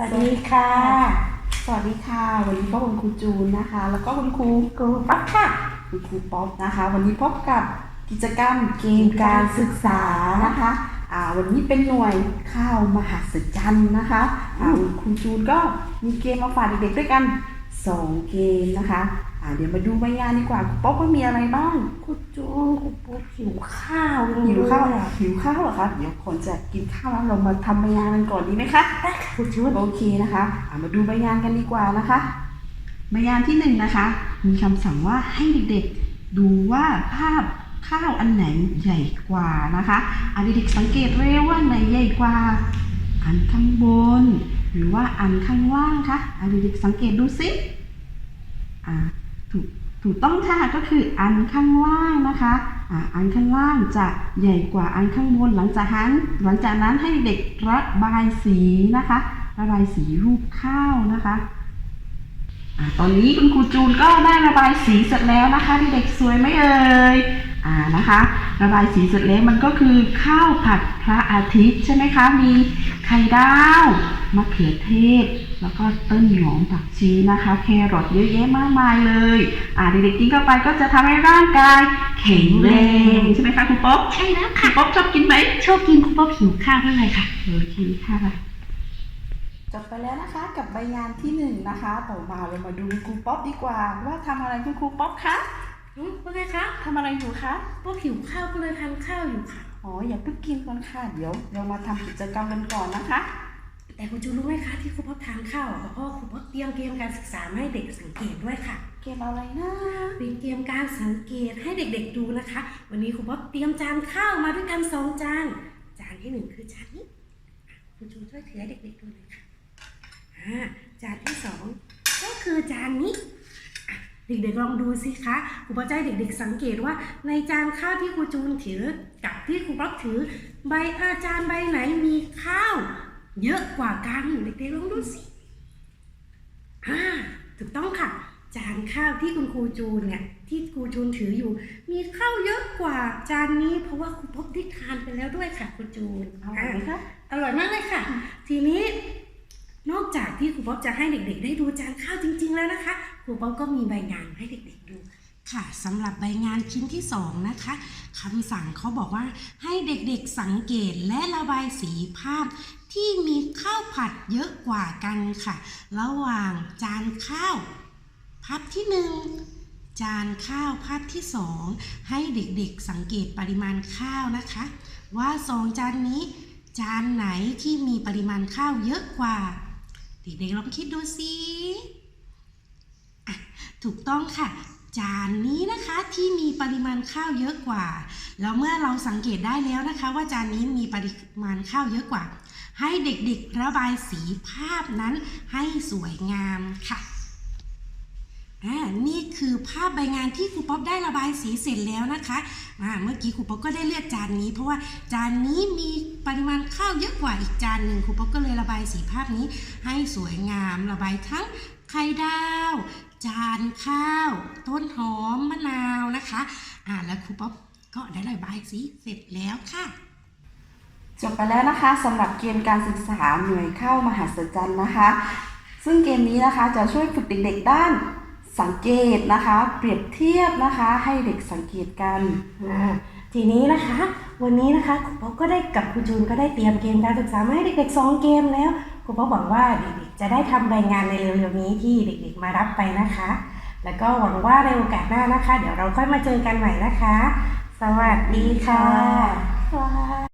สวัสดีค่ะ สวัสดีค่ะ วันนี้ก็คุณครูจูนนะคะ แล้วก็คุณครูครูป๊อปค่ะ คุณครูป๊อปนะคะ วันนี้พบกับกิจกรรมเกมการศึกษานะคะอ่าวันนี้เป็นหน่วยข้าวมหัศจรรย์นะคะอ่าคุณครูจูนก็มีเกมมาฝากเด็กๆด้วยกัน สองเกมนะคะอ่าเดี๋ยวมาดูใบงานดีกว่าครูป๊อปว่ามีอะไรบ้างครูจูนครูปุ๊บหิวข้าวจังหิวข้าวเลยอะหิวข้าวเหรอคะเดี๋ยวคนจะกินข้าวแล้วเรามาทำใบงานกันก่อนดีไหมคะได้ค่ะครูจูนโอเคนะคะอะมาดูใบงานกันดีกว่านะคะใบงานที่หนึ่งนะคะ มีคำสั่งว่าให้เด็กๆ ดูว่าภาพข้าวอันไหนใหญ่กว่านะคะอะเด็กๆสังเกตเร็วว่าอันไหนใหญ่กว่า อันข้างบน หรือว่าอันข้างล่างคะอะเด็กๆสังเกตดูสิอะถูกถูกต้องค่ะก็คืออันข้างล่างนะคะอะอันข้างล่างจะใหญ่กว่าอันข้างบนหลังจากนั้นหลังจากนั้นให้เด็กระบายสีนะคะระบายสีรูปข้าวนะคะตอนนี้คุณครูจูนก็ได้ระบายสีเสร็จแล้วนะคะเด็กๆสวยไหมเอ่ย อ่านะคะระบายสีเสร็จแล้วมันก็คือข้าวผัดพระอาทิตย์ใช่ไหมคะ มีไข่ดาวมะเขือเทศ แล้วก็ต้นหอมผักชีนะคะ แครอทเยอะแยะมากมายเลย อ่าเด็กๆกินเข้าไปก็จะทำให้ร่างกายแข็งแรงใช่ไหมคะคุณป๊อปใช่แล้วคุค่ะณป๊อปชอบกินไหมชอบกินครูป๊อบหิวข้าวเท่าไหร่ค่ะโอเคค่ะจบไปแล้วนะคะกับใบงานที่หนึ่งนะคะ ต่อมาเรามาดูครูป๊อปดีกว่า ว่าทำอะไรคุณครูป๊อปคะ อืมว่าไงคะทำอะไรอยู่คะป๊อบหิวข้าวก็เลยทานข้าวอยู่ค่ะ อ๋ออย่าเพิ่งกินก่อนค่ะ เดี๋ยวเรามาทำกิจกรรมกันก่อนนะคะ แต่ครูจูนรู้ไหมคะที่ครูป๊อบทานข้าวอะเพราะครูป๊อบเตรียมเกมการศึกษามาให้เด็กสังเกตด้วยค่ะ เกมอะไรนะเป็นเกมการสังเกตให้เด็กๆดูนะคะ วันนี้ครูป๊อบเตรียมจานข้าวมาด้วยกันสองจาน จานที่หนึ่งคือจานนี้อะครูจูนช่วยถือให้เด็กๆดูหน่อยค่ะอ่าจานที่สองก็คือจานนี้อะ เด็กๆลองดูสิคะครูป๊อบจะให้เด็กๆสังเกตว่า ในจานข้าวที่ครูจูนถือกับที่ครูป๊อบถือ ใบอาจารย์ใบไหนมีข้าว เยอะกว่ากันเด็กๆลองดูสิอ่าถูกต้องค่ะจานข้าวที่คุณครูจูนเนี่ยที่ครูจูนถืออยู่ มีข้าวเยอะกว่าจานนี้ เพราะว่าครูพบได้ทานไปแล้วด้วยค่ะครูจูนเอาไหมคะอร่อยมากเลยค่ะ ทีนี้นอกจากที่ครูป๊อบจะให้เด็กๆ ได้ดูจานข้าวจริง ๆ แล้วนะคะค รูป๊อบก็มีใบงานให้เด็กๆดูค่ะสำหรับใบงานชิ้นที่สองนะคะคำสั่งเขาบอกว่าให้เด็กๆสังเกตและระบายสีภาพที่มีข้าวผัดเยอะกว่ากันค่ะ ระหว่างจานข้าวภาพที่หนึ่งจานข้าวภาพที่สองให้เด็กๆสังเกตปริมาณข้าวนะคะ ว่าสองจานนี้ จานไหนที่มีปริมาณข้าวเยอะกว่า เด็กๆลองคิดดูสิ ถูกต้องค่ะ จานนี้นะคะที่มีปริมาณข้าวเยอะกว่า แล้วเมื่อเราสังเกตได้แล้วนะคะ ว่าจานนี้มีปริมาณข้าวเยอะกว่า ให้เด็กๆระบายสีภาพนั้นให้สวยงามค่ะอ่านี่คือภาพใบงานที่ครูป๊อปได้ระบายสีเสร็จแล้วนะคะอ่าเมื่อกี้ครูป๊อปก็ได้เลือกจานนี้ เพราะว่าจานนี้มีปริมาณข้าวเยอะกว่าอีกจานหนึ่งครูป๊อปก็เลยระบายสีภาพนี้ให้สวยงาม ระบายทั้งไข่ดาว จานข้าว ต้นหอมมะนาวนะคะ อ่าแล้วครูป๊อปก็ได้ระบายสีเสร็จแล้วค่ะจบไปแล้วนะคะสำหรับเกมการศึกษาหน่วยเข้ามหัศจรรย์นะคะ ซึ่งเกมนี้นะคะจะช่วยฝึกเด็กๆด้านสังเกตนะคะ เปรียบเทียบนะคะ ให้เด็กสังเกตกันอ่าทีนี้นะคะ วันนี้นะคะครูป๊อกก็ได้กับครูจูนก็ได้เตรียมเกมการศึกษามาให้เด็กๆสองเกมแล้วครูป๊อกหวังว่าเด็กๆ จะได้ทำรายงานในเร็วๆนี้ที่เด็กๆ มารับไปนะคะ แล้วก็หวังว่าในโอกาสหน้านะคะ เดี๋ยวเราค่อยมาเจอกันใหม่นะคะ สวัสดีค่ะ